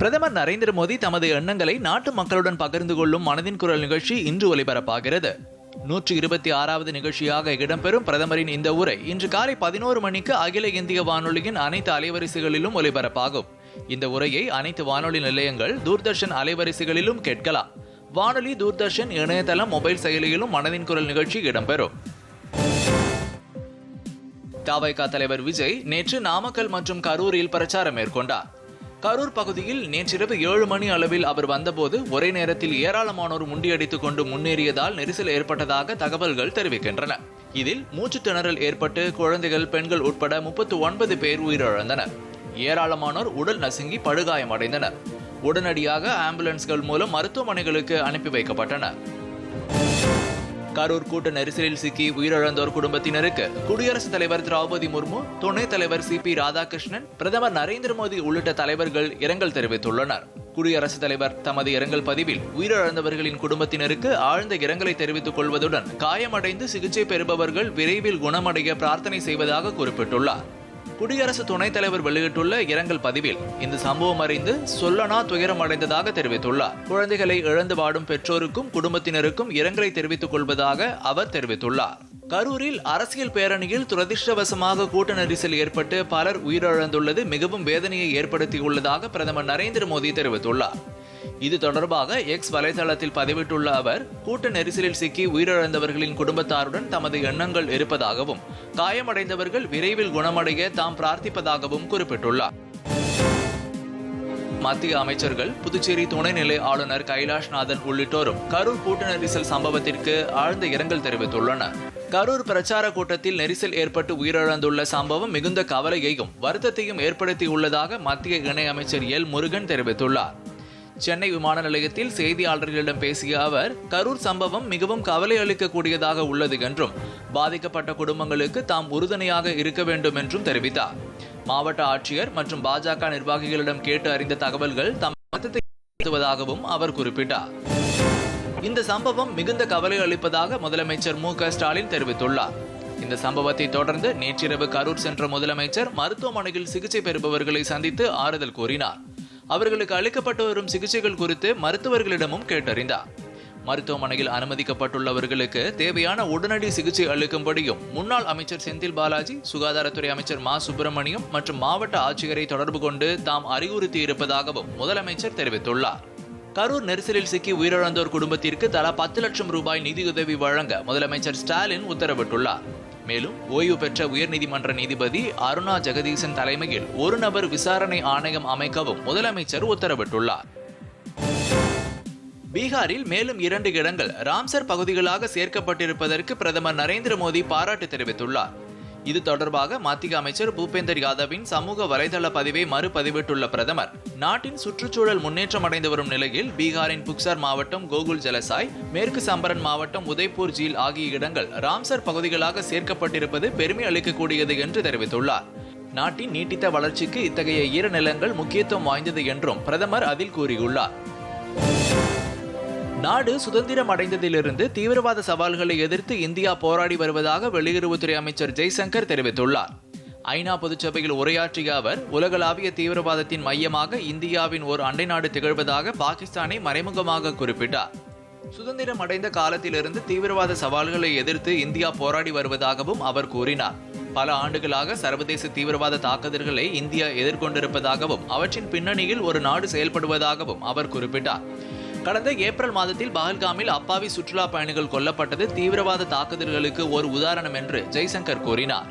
பிரதமர் நரேந்திர மோடி தமது எண்ணங்களை நாட்டு மக்களுடன் பகிர்ந்து கொள்ளும் மனதின் குரல் நிகழ்ச்சி இன்று ஒலிபரப்பாகிறது. நூற்றி இருபத்தி ஆறாவது நிகழ்ச்சியாக இடம்பெறும் பிரதமரின் இந்த உரை இன்று காலை பதினோரு மணிக்கு அகில இந்திய வானொலியின் அனைத்து அலைவரிசைகளிலும் ஒலிபரப்பாகும். இந்த உரையை அனைத்து வானொலி நிலையங்கள் தூர்தர்ஷன் அலைவரிசைகளிலும் கேட்கலாம். வானொலி தூர்தர்ஷன் இணையதளம் மொபைல் செயலியிலும் மனதின் குரல் நிகழ்ச்சி இடம்பெறும். தவைகா தலைவர் விஜய் நேற்று நாமக்கல் மற்றும் கரூரில் பிரச்சாரம் மேற்கொண்டார். கரூர் பகுதியில் நேற்றிரவு ஏழு மணி அளவில் அவர் வந்தபோது ஒரே நேரத்தில் ஏராளமானோர் முண்டியடித்துக் கொண்டு முன்னேறியதால் நெரிசல் ஏற்பட்டதாக தகவல்கள் தெரிவிக்கின்றன. இதில் மூச்சு திணறல் ஏற்பட்டு குழந்தைகள் பெண்கள் உட்பட முப்பத்து ஒன்பது பேர் உயிரிழந்தனர். ஏராளமானோர் உடல் நசுங்கி படுகாயமடைந்தனர். உடனடியாக ஆம்புலன்ஸ்கள் மூலம் மருத்துவமனைகளுக்கு அனுப்பி வைக்கப்பட்டனர். கரூர் கூட்ட நெரிசலில் சிக்கி உயிரிழந்தோர் குடும்பத்தினருக்கு குடியரசுத் தலைவர் திரௌபதி முர்மு துணைத் தலைவர் சி பி ராதாகிருஷ்ணன் பிரதமர் நரேந்திர மோடி உள்ளிட்ட தலைவர்கள் இரங்கல் தெரிவித்துள்ளனர். குடியரசுத் தலைவர் தமது இரங்கல் பதிவில் உயிரிழந்தவர்களின் குடும்பத்தினருக்கு ஆழ்ந்த இரங்கலை தெரிவித்துக் கொள்வதுடன் காயமடைந்து சிகிச்சை பெறுபவர்கள் விரைவில் குணமடைய பிரார்த்தனை செய்வதாக குறிப்பிட்டுள்ளார். குடியரசு துணைத் தலைவர் வெளியிட்டுள்ள இரங்கல் பதிவில் இந்த சம்பவம் அறிந்து சொல்லனா துயரம் அடைந்ததாக தெரிவித்துள்ளார். குழந்தைகளை இழந்து வாடும் பெற்றோருக்கும் குடும்பத்தினருக்கும் இரங்கலை தெரிவித்துக் கொள்வதாக அவர் தெரிவித்துள்ளார். கரூரில் அரசியல் பேரணியில் துரதிருஷ்டவசமாக கூட்ட நெரிசல் ஏற்பட்டு பலர் உயிரிழந்துள்ளது மிகவும் வேதனையை ஏற்படுத்தியுள்ளதாக பிரதமர் நரேந்திர மோடி தெரிவித்துள்ளார். இது தொடர்பாக எக்ஸ் வலைதளத்தில் பதிவிட்டுள்ள அவர் கூட்ட நெரிசலில் சிக்கி உயிரிழந்தவர்களின் குடும்பத்தாருடன் தமது எண்ணங்கள் இருப்பதாகவும் காயமடைந்தவர்கள் விரைவில் குணமடைய தாம் பிரார்த்திப்பதாகவும் குறிப்பிட்டுள்ளார். மத்திய அமைச்சர்கள் புதுச்சேரி துணைநிலை ஆளுநர் கைலாஷ்நாதன் உள்ளிட்டோரும் கரூர் கூட்ட நெரிசல் சம்பவத்திற்கு ஆழ்ந்த இரங்கல் தெரிவித்துள்ளனர். கரூர் பிரச்சார கூட்டத்தில் நெரிசல் ஏற்பட்டு உயிரிழந்துள்ள சம்பவம் மிகுந்த கவலையையும் வருத்தத்தையும் ஏற்படுத்தியுள்ளதாக மத்திய இணையமைச்சர் எல் முருகன் தெரிவித்துள்ளார். சென்னை விமான நிலையத்தில் செய்தியாளர்களிடம் பேசிய அவர் கரூர் சம்பவம் மிகவும் கவலை அளிக்கக்கூடியதாக உள்ளது என்றும் பாதிக்கப்பட்ட குடும்பங்களுக்கு தாம் உறுதுணையாக இருக்க வேண்டும் என்றும் தெரிவித்தார். மாவட்ட ஆட்சியர் மற்றும் பாஜக நிர்வாகிகளிடம் கேட்டு அறிந்த தகவல்கள் தம் நடத்துவதாகவும் அவர் குறிப்பிட்டார். இந்த சம்பவம் மிகுந்த கவலை அளிப்பதாக முதலமைச்சர் மு. க. ஸ்டாலின் தெரிவித்துள்ளார். இந்த சம்பவத்தை தொடர்ந்து நேற்றிரவு கரூர் சென்ற முதலமைச்சர் மருத்துவமனையில் சிகிச்சை பெறுபவர்களை சந்தித்து ஆறுதல் கூறினார். அவர்களுக்கு அளிக்கப்பட்டு வரும் சிகிச்சைகள் குறித்து மருத்துவர்களிடமும் கேட்டறிந்தார். மருத்துவமனையில் அனுமதிக்கப்பட்டுள்ளவர்களுக்கு தேவையான உடனடி சிகிச்சை அளிக்கும்படியும் முன்னாள் அமைச்சர் செந்தில் பாலாஜி சுகாதாரத்துறை அமைச்சர் மா. சுப்பிரமணியம் மற்றும் மாவட்ட ஆட்சியரை தொடர்பு கொண்டு தாம் அறிவுறுத்தி இருப்பதாகவும் முதலமைச்சர் தெரிவித்துள்ளார். கரூர் நெரிசலில் சிக்கி உயிரிழந்தோர் குடும்பத்திற்கு தலா பத்து லட்சம் ரூபாய் நிதியுதவி வழங்க முதலமைச்சர் ஸ்டாலின் உத்தரவிட்டுள்ளார். மேலும் ஓய்வு பெற்ற உயர்நீதிமன்ற நீதிபதி அருணா ஜெகதீசன் தலைமையில் ஒரு நபர் விசாரணை ஆணையம் அமைக்கவும் முதலமைச்சர் உத்தரவிட்டுள்ளார். பீகாரில் மேலும் இரண்டு இடங்கள் ராம்சர் பகுதிகளாக சேர்க்கப்பட்டிருப்பதற்கு பிரதமர் நரேந்திர மோடி பாராட்டு தெரிவித்துள்ளார். இது தொடர்பாக மத்திய அமைச்சர் பூபேந்தர் யாதவின் சமூக வலைதள பதிவை மறுபதிவிட்டுள்ள பிரதமர். நாட்டின் சுற்றுச்சூழல் முன்னேற்றம் அடைந்து வரும் நிலையில் பீகாரின் புக்சர் மாவட்டம் கோகுல் ஜலசாய் மேற்கு சம்பரன் மாவட்டம் உதய்பூர் ஜீல் ஆகிய இடங்கள் ராம்சர் பகுதிகளாக சேர்க்கப்பட்டிருப்பது பெருமை அளிக்கக்கூடியது என்று தெரிவித்துள்ளார். நாட்டின் நீட்டித்த வளர்ச்சிக்கு இத்தகைய ஈரநிலங்கள் முக்கியத்துவம் வாய்ந்தது என்றும் பிரதமர் அதில் கூறியுள்ளார். நாடு சுதந்திரம் அடைந்ததிலிருந்து தீவிரவாத சவால்களை எதிர்த்து இந்தியா போராடி வருவதாக வெளியுறவுத்துறை அமைச்சர் ஜெய்சங்கர் தெரிவித்துள்ளார். ஐநா பொதுச்சபையில் உரையாற்றிய அவர் உலகளாவிய தீவிரவாதத்தின் மையமாக இந்தியாவின் ஒரு அண்டை நாடு திகழ்வதாக பாகிஸ்தானை மறைமுகமாக குறிப்பிட்டார். சுதந்திரம் அடைந்த காலத்திலிருந்து தீவிரவாத சவால்களை எதிர்த்து இந்தியா போராடி வருவதாகவும் அவர் கூறினார். பல ஆண்டுகளாக சர்வதேச தீவிரவாத தாக்குதல்களை இந்தியா எதிர்கொண்டிருப்பதாகவும் அவற்றின் பின்னணியில் ஒரு நாடு செயல்படுவதாகவும் அவர் குறிப்பிட்டார். கடந்த ஏப்ரல் மாதத்தில் பஹல்காமில் அப்பாவி சுற்றுலா பயணிகள் கொல்லப்பட்டது தீவிரவாத தாக்குதல்களுக்கு ஒரு உதாரணம் என்று ஜெய்சங்கர் கூறினார்.